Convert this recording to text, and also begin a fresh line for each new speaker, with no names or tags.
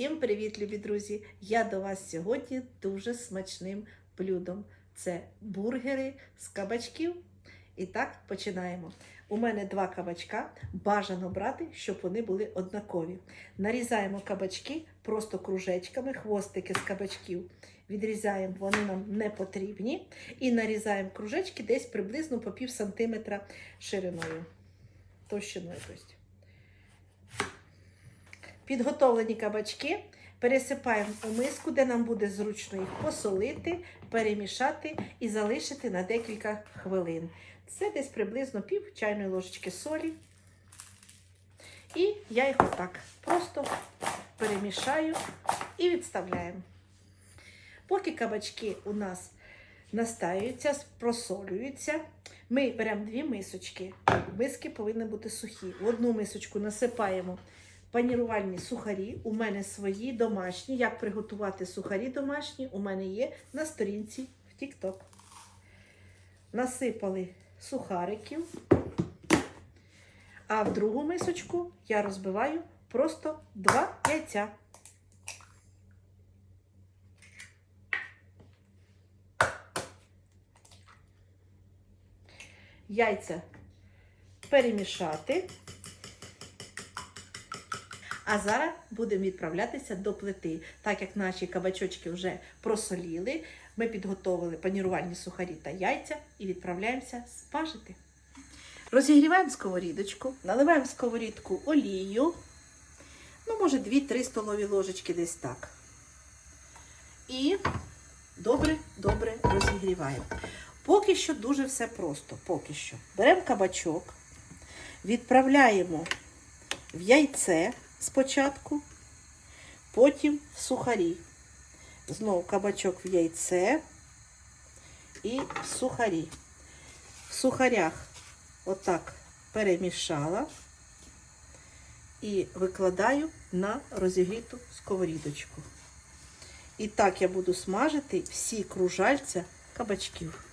Всім привіт, любі друзі! Я до вас сьогодні дуже смачним блюдом. Це бургери з кабачків. І так починаємо. У мене два кабачка. Бажано брати, щоб вони були однакові. Нарізаємо кабачки просто кружечками, хвостики з кабачків. Відрізаємо, вони нам не потрібні. І нарізаємо кружечки десь приблизно по пів сантиметра шириною. Товщиною. Тобто. Підготовлені кабачки пересипаємо у миску, де нам буде зручно їх посолити, перемішати і залишити на декілька хвилин. Це десь приблизно пів чайної ложечки солі. І я їх отак просто перемішаю і відставляємо. Поки кабачки у нас настаюються, просолюються, ми беремо дві мисочки. Миски повинні бути сухі. В одну мисочку насипаємо панірувальні сухарі. У мене свої домашні. Як приготувати сухарі домашні, у мене є на сторінці в TikTok. Насипали сухариків. А в другу мисочку я розбиваю просто два яйця. Яйця перемішати. А зараз будемо відправлятися до плити. Так як наші кабачочки вже просоліли, ми підготовили панірувальні сухарі та яйця і відправляємося спажити. Розігріваємо сковорідочку, наливаємо в сковорідку олію, ну, може, 2-3 столові ложечки десь так. І добре-добре розігріваємо. Поки що дуже все просто. Поки що. Беремо кабачок, відправляємо в яйце спочатку, потім в сухарі. Знову кабачок в яйце і в сухарі. В сухарях отак перемішала і викладаю на розігріту сковорідочку. І так я буду смажити всі кружальця кабачків.